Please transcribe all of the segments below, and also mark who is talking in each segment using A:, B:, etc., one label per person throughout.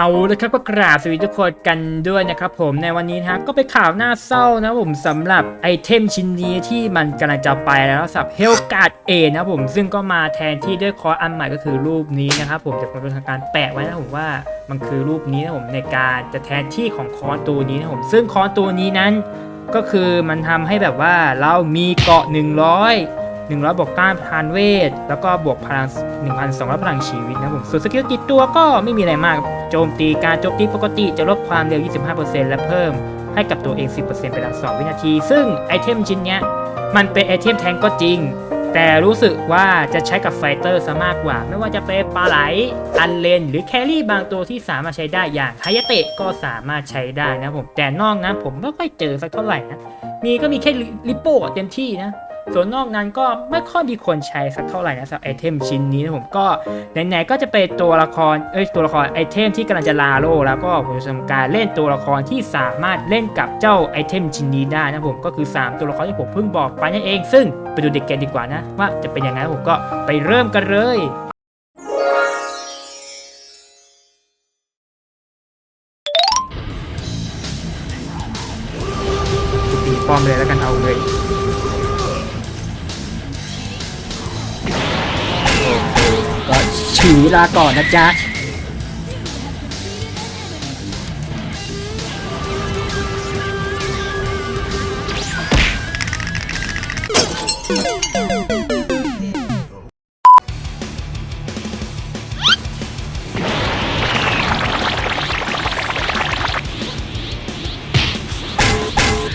A: เอาเลยครับก็กราบสวัสดีทุกคนกันด้วยนะครับผมในวันนี้นะฮะก็เป็นข่าวน่าเศร้านะผมสำหรับไอเทมชิ้นนี้ที่มันกำลังจะไปแล้วสับเฮลกาดเอนะผมซึ่งก็มาแทนที่ด้วยคออันใหม่ก็คือรูปนี้นะครับผมจะเป็นทางการแปะไว้นะผมว่ามันคือรูปนี้นะผมในการจะแทนที่ของคอตัวนี้นะผมซึ่งคอตัวนี้นั้นก็คือมันทำให้แบบว่าเรามีเกาะ 100 100 บวกต้านทานเวท แล้วก็บวกพลัง 1,200 พลังชีวิตนะผม ส่วนสกิลติดตัวก็ไม่มีอะไรมาก โจมตีการโจมตีปกติจะลดความเร็ว 25%และเพิ่มให้กับตัวเอง 10%เป็นหลัก2วินาที ซึ่งไอเทมชิ้นเนี้ยมันเป็นไอเทมแทงก็จริง แต่รู้สึกว่าจะใช้กับไฟเตอร์ซะมากกว่า ไม่ว่าจะเป็นปลาไหล อันเลน หรือแครี่บางตัวที่สามารถใช้ได้อย่างไฮยาเตะก็สามารถใช้ได้นะผม แต่นอกนั้นผมไม่ค่อยเจอสักเท่าไหร่นะ มีก็มีแค่ลิปโป้เต็มที่นะ ส่วนนอกนั้นก็ไม่ค่อยมีคนใช้สักเท่าไหร่นะสำหรับไอเทมชิ้นนี้นะผมก็ไหนๆก็จะเป็นตัวละครเอ้ยตัวละครไอเทมที่กำลังจะลาโลแล้วก็ผมจะทำการเล่นตัวละครที่สามารถเล่นกับเจ้าไอเทมชิ้นนี้ได้นะผมก็คือ 3 ตัวละครที่ผมเพิ่งบอกไปนั่นเอง ซึ่งไปดูเด็กกันดีกว่านะว่าจะเป็นยังไงผมก็ไปเริ่มกันเลยตีป้อมเลยแล้วกันเอาเลย ก็ฉีลาก่อนนะจ๊ะ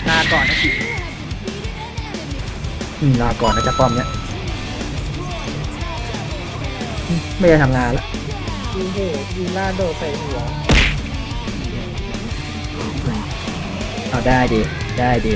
A: ลาก่อนนะผีลาก่อนนะจ๊ะป้อมเนี้ย ไม่ได้ทำงานแล้ว
B: ดีเหดีล่าโดดใส่หัว
A: เอาได้ดี ได้ดี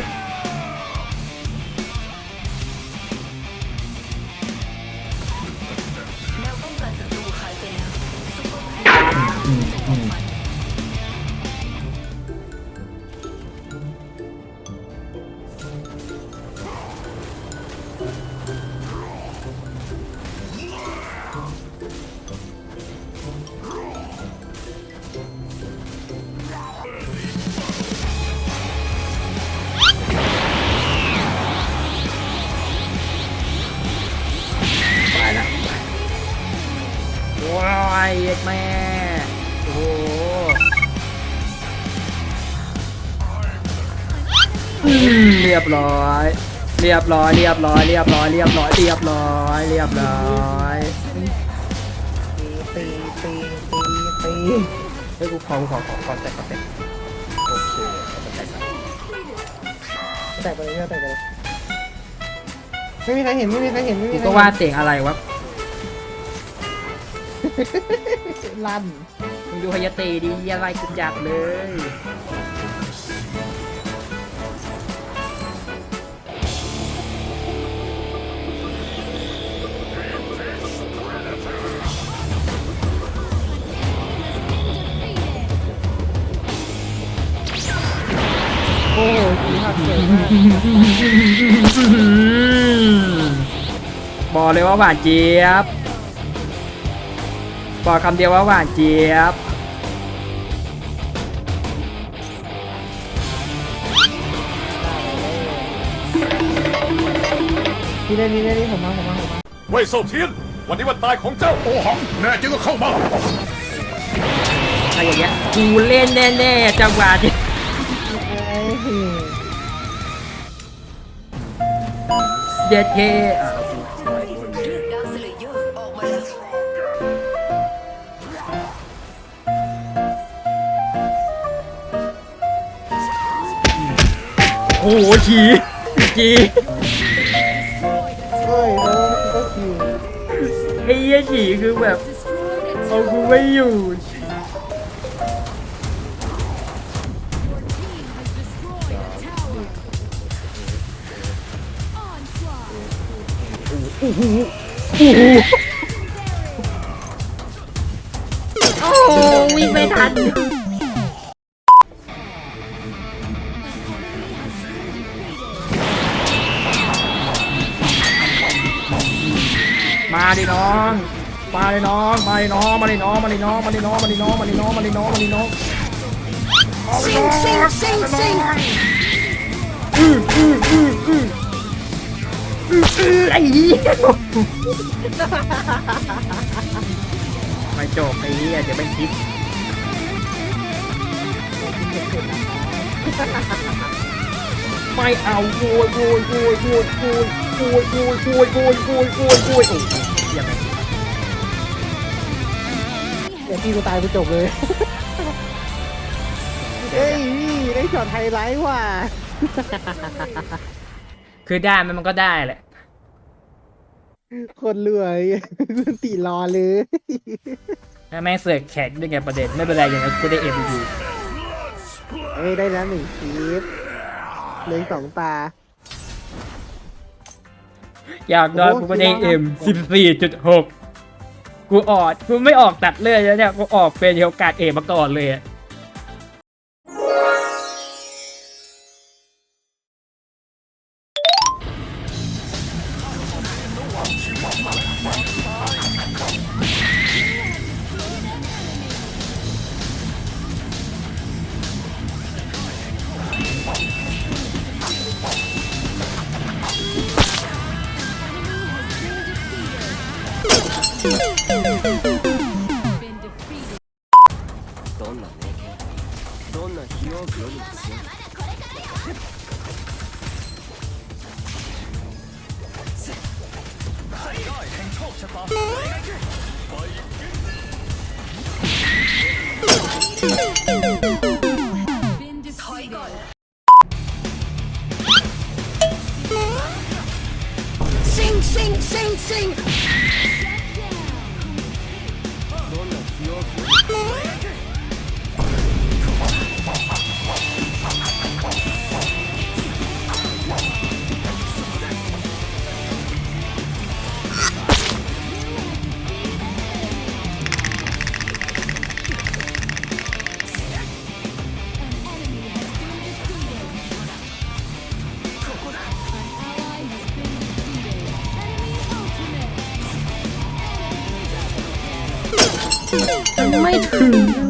A: ว้ายเอ็ดแม่ โอ้โหอืมเรียบร้อย เรียบร้อย เรียบร้อย เรียบร้อย เรียบร้อย เรียบร้อย เรียบร้อย
B: ตีตีตีตี
A: เฮ้ยกูขอกูขอขอขอแตะขอแตะโอเคขอแตะก่อน
B: แตกไปเลยแตกไปเลยไม่มีใครเห็นไม่มีใครเห็นไม่มี
A: กู
B: ใคร
A: ก็ว่าเสียงอะไรวะ
B: ลั่น
A: มึงดูฮายาเตะดีอะไรกูจัดเลย
B: โอ้โหดีมากเลยมาก
A: บอกเลยว่าหวานเจี๊ยบ บอกคำเดียวว่าหวานเจี๊ยบ
B: นี่ได้นี่ได้นี่ผมมาผมมาผมมา
C: เว่ยเซาเทียน วันนี้วันตายของเจ้าโอหัง แน่จริงก็เข้ามา
A: อะไรอย่างเงี้ยกูเล่นแน่ๆจังหวะนี้
B: เอ้ย
A: เด็ดเท่ อ้โหฉีจี
B: เฮ้ยแล้วก็คิว
A: ไอ้เหี้ยฉีคือแบบเอากูไม่อยู่โอ้โหโอ้โหวิ่งไม่ทัน มาดิน้อง มาเลยน้อง มาเลยน้อง มาเลยน้อง มาเลยน้อง มาเลยน้อง มาเลยน้อง มาเลยน้อง มาเลยน้อง มาเลยน้อง
D: ซิงซิงซิงซิง
A: ไอ้เหี้ยไม่จบไอ้เหี้ยเดี๋ยวเป็นคลิปไม่เอาโวยโวยโวยโวยโวยโวยโวยโวยโวยโวยโวยโวยโอ้ย ยังไง
B: เดี๋ยวพี่กูตายกูจบเลย เฮ้ยพี่ได้ช็อตไฮไลท์ว่ะ
A: คือได้มันมันก็ได้แหละ
B: คนรวยตีรอเลย
A: ถ้าแม่งเสือกแขกด้วยไงประเด็นไม่เป็นไรอย่างนั้นกูได้เอ็มดี
B: เอ้ยได้แล้วหนึ่งคลิปเหลยสองตา
A: อยากนอน
B: โอ้โห
A: กูไม่ได้
B: กี่รอบ
A: เอ็มสิบสี่จุดหกกูออดกูไม่ออกตัดเลยแล้วเนี่ยกูออกเป็นโอกาสเอมาก่อนเลยอะ
E: Yeah.
A: ไม่ถึง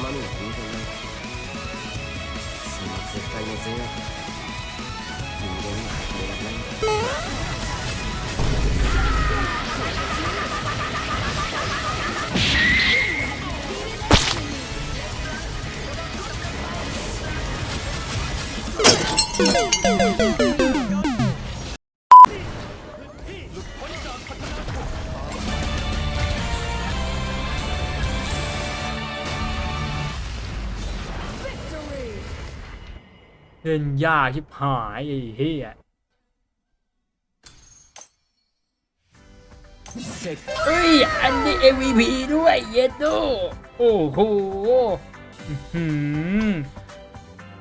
E: 生身の人間なん。だそんな絶対の善悪人間には変えられないんだ
A: เล่นยากชิบหายไอ้เหี้ยเอ้ย อันนี้ MVP ด้วยเยดโดโอ้โหหือ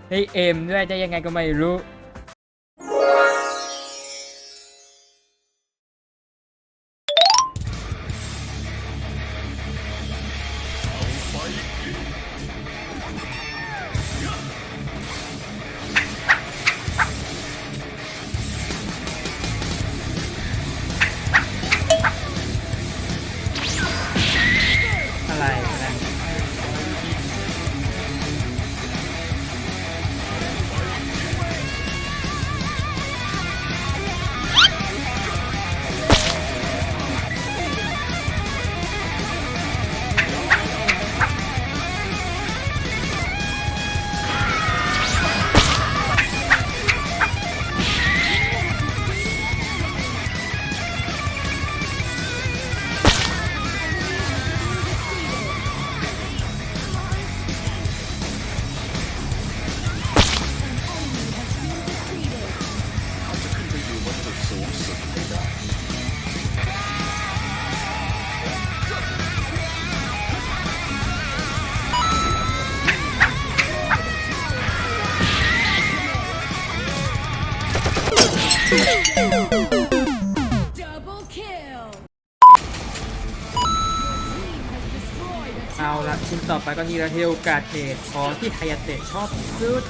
A: ได้เอ็มด้วยได้ยังไงก็ไม่รู้
C: เอาละ
A: ชิ้นต่อไปก็นี่ระเฮลกาเทะของที่ไฮยาเตะชอบสุด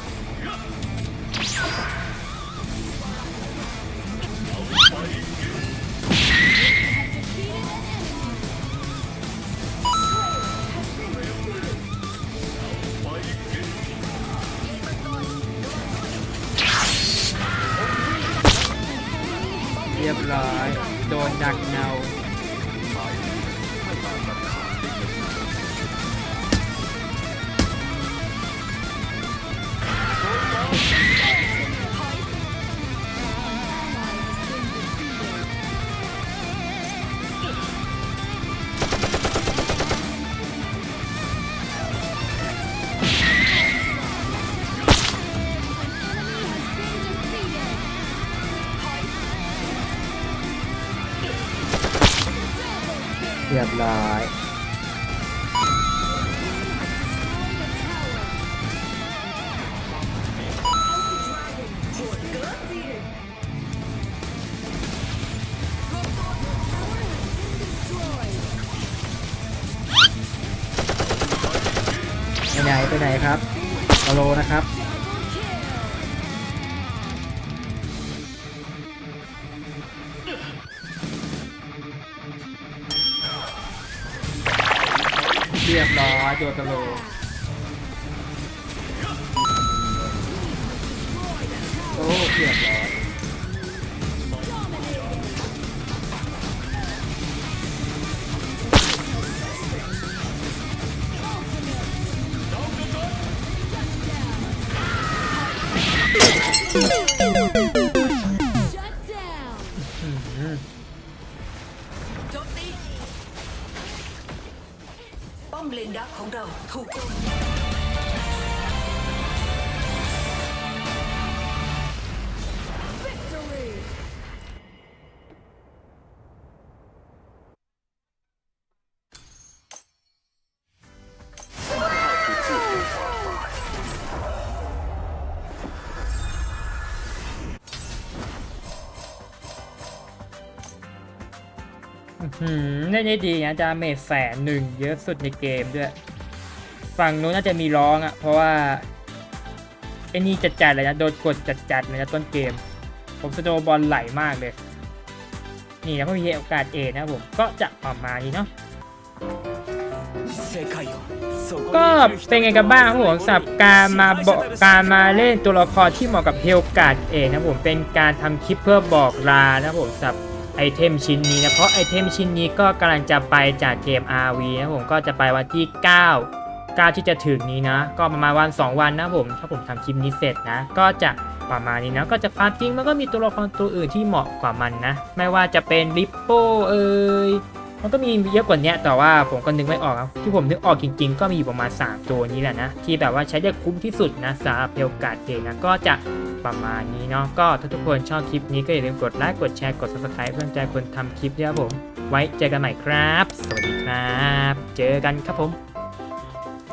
A: ร้อย โดนดักเงา หนไปไหนครับฟอลโลนะครับเรียบร้อยตัวตโล
F: ของเราถูกโจม
A: หืมเล่นได้ดีนะดาเมจแสนหนึ่งเยอะสุดในเกมด้วย ฝั่งนู้นน่าจะมีร้องอะเพราะว่าไอ้นี่จัดจัดเลยนะโดนกดจัดจัดเลยนะต้นเกม ผมสโนบอลไหลมากเลย นี่แล้วก็มีโอกาสเอนะผมก็จะประมาดีเนาะก็เป็นไงกันบ้างครัผมสับการมาบอกการมาเล่นตัวละครที่เหมาะกับเฮลกาดเองนะผมเป็นการทำคลิปเพื่อบอกลานะผมสับไอเทมชิ้นนี้นะเพราะไอเทมชิ้นนี้ก็กำลังจะไปจากเกม RV นะผมก็จะไปวันที่ 9 9ที่จะถึงนี้นะ ก็ประมาณวัน 2 วันนะผม ถ้าผมทำคลิปนี้เสร็จนะ ก็จะประมาณนี้นะ ก็จะความจริงมันก็มีตัวละครตัวอื่นที่เหมาะกว่ามันนะ ไม่ว่าจะเป็นริปโป้เอ่ยมันก็มีเยอะกว่านี้แต่ว่าผมก็นึกไม่ออกครับที่ผมนึกออกจริง ๆ ก็มีอยู่ประมาณ 3 ตัวนี้แหละนะ ที่แบบว่าใช้ได้คุ้มที่สุดนะสำหรับเพลการ์ดเกมนะก็จะประมาณนี้เนาะก็ถ้าทุกคนชอบคลิปนี้ก็อย่าลืมกดไลค์กดแชร์กด subscribe เพื่อใจคนทำคลิปด้วยครับผม ไว้เจอกันใหม่ครับ สวัสดีครับ เจอกันครับผม